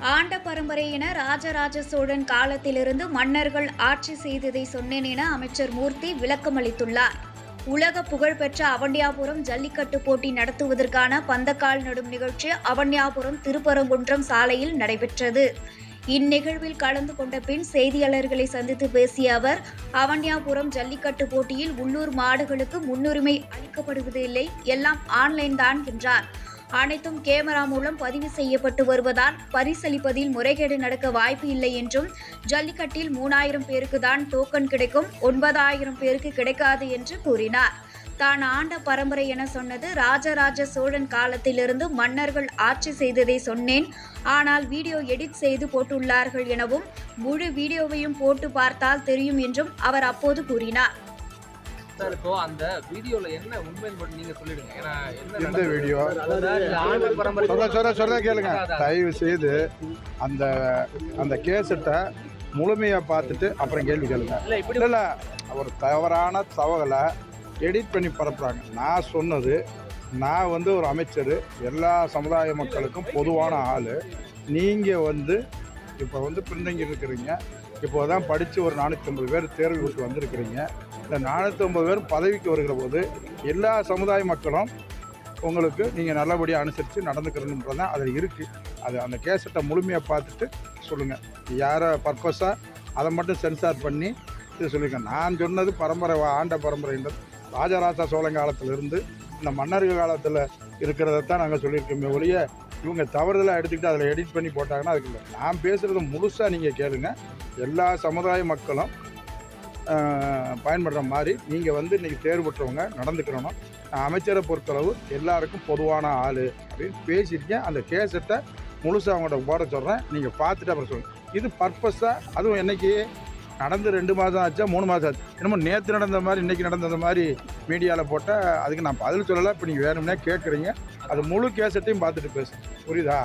ஆண்ட பரம்பரையின ராஜராஜ சோழன் காலத்திலிருந்து மன்னர்கள் ஆட்சி செய்ததை சொன்னேன் என அமைச்சர் மூர்த்தி விளக்கமளித்துள்ளார் உலக புகழ்பெற்ற அவன்யாபுரம் ஜல்லிக்கட்டு போட்டி நடத்துவதற்கான பந்தக்கால் நடும் நிகழ்ச்சி அவன்யாபுரம் திருப்பரங்குன்றம் சாலையில் நடைபெற்றது. இந்நிகழ்வில் கலந்து கொண்ட பின் செய்தியாளர்களை சந்தித்து பேசிய அவர் அவன்யாபுரம் ஜல்லிக்கட்டு போட்டியில் உள்ளூர் மாடுகளுக்கு முன்னுரிமை அளிக்கப்படுவதில்லை எல்லாம் ஆன்லைன் தான் என்றார். அனைத்தும் கேமரா மூலம் பதிவு செய்யப்பட்டு வருவதால் பரிசளிப்பதில் முறைகேடு நடக்க வாய்ப்பு இல்லை என்றும் ஜல்லிக்கட்டில் மூணாயிரம் பேருக்கு தான் டோக்கன் கிடைக்கும் ஒன்பதாயிரம் பேருக்கு கிடைக்காது என்று கூறினார். தான் ஆண்ட பரம்பரை என சொன்னது ராஜராஜ சோழன் காலத்திலிருந்து மன்னர்கள் ஆட்சி செய்ததை சொன்னேன். ஆனால் வீடியோ எடிட் செய்து போட்டுள்ளார்கள் எனவும் முழு வீடியோவையும் போட்டு பார்த்தால் தெரியும் என்றும் அவர் அப்போது கூறினார். சார் இப்போ அந்த வீடியோல என்ன உண்மைன்னு மட்டும் நீங்க சொல்லிடுங்க. ஏன்னா எந்த? வீடியோ? சொல்ல சொல்ல சொல்ல கேளுங்க. தயவு செய்து அந்த அந்த கேசட்டை முழுமையாக பார்த்துட்டு அப்புறம் கேள்வி கேளுங்க. இல்ல ஒரு தவறான தகவலை எடிட் பண்ணி பரப்புறாங்க. நான் சொன்னது நான் வந்து ஒரு அமைச்சர் எல்லா சமுதாய மக்களுக்கும் பொதுவான ஆள். நீங்கள் வந்து இப்போ வந்து பின்தங்கி இருக்கிறீங்க இப்போ தான் படித்து ஒரு நானூற்றம்பது பேர் தேர்வு விட்டு வந்திருக்கிறீங்க. இந்த நானூற்றம்பது பேர் பதவிக்கு வருகிற போது எல்லா சமுதாய மக்களும் உங்களுக்கு நீங்கள் நல்லபடியாக அனுசரித்து நடந்துக்கிறணுன்றது தான் அதில் இருக்குது அது அந்த கேசட்டை முழுமையாக பார்த்துட்டு சொல்லுங்கள் யாரை பர்பஸாக அதை மட்டும் சென்சார் பண்ணி இது சொல்லியிருக்கேன் நான் சொன்னது பரம்பரை ஆண்ட பரம்பரைன்றது ராஜராஜ சோழன் காலத்திலிருந்து இந்த மன்னர்கள் காலத்தில் இருக்கிறதைத்தான் நாங்கள் சொல்லியிருக்கோமே ஒழிய இவங்க தவறுதலாக எடுத்துக்கிட்டு அதில் எடிட் பண்ணி போட்டாங்கன்னா அதுக்கு இல்லை. நான் பேசுகிறது முழுசாக நீங்கள் கேளுங்க. எல்லா சமுதாய மக்களும் பயன்படுற மாதிரி நீங்கள் வந்து இன்றைக்கி தேர்வுற்றவங்க நடந்துக்கிறணும். நான் அமைச்சரை பொறுத்தளவு எல்லாருக்கும் பொதுவான ஆள் அப்படின்னு பேசியிருக்கேன். அந்த கேசட்டை முழுசாக அவங்கள்ட்ட போட சொல்கிறேன் நீங்கள் பார்த்துட்டு அப்புறம் சொல்லுங்கள் இது பர்பஸாக அதுவும் என்னைக்கு நடந்து ரெண்டு மாதம் ஆச்சா மூணு மாதம் ஆச்சு. என்னமோ நேற்று நடந்த மாதிரி இன்றைக்கி நடந்த மாதிரி மீடியாவில் போட்டால் அதுக்கு நான் பதில் சொல்லலை. இப்போ நீங்கள் வேணும்னே கேட்குறீங்க அது முழு கேசட்டையும் பார்த்துட்டு பேசுகிறேன் புரியுதா?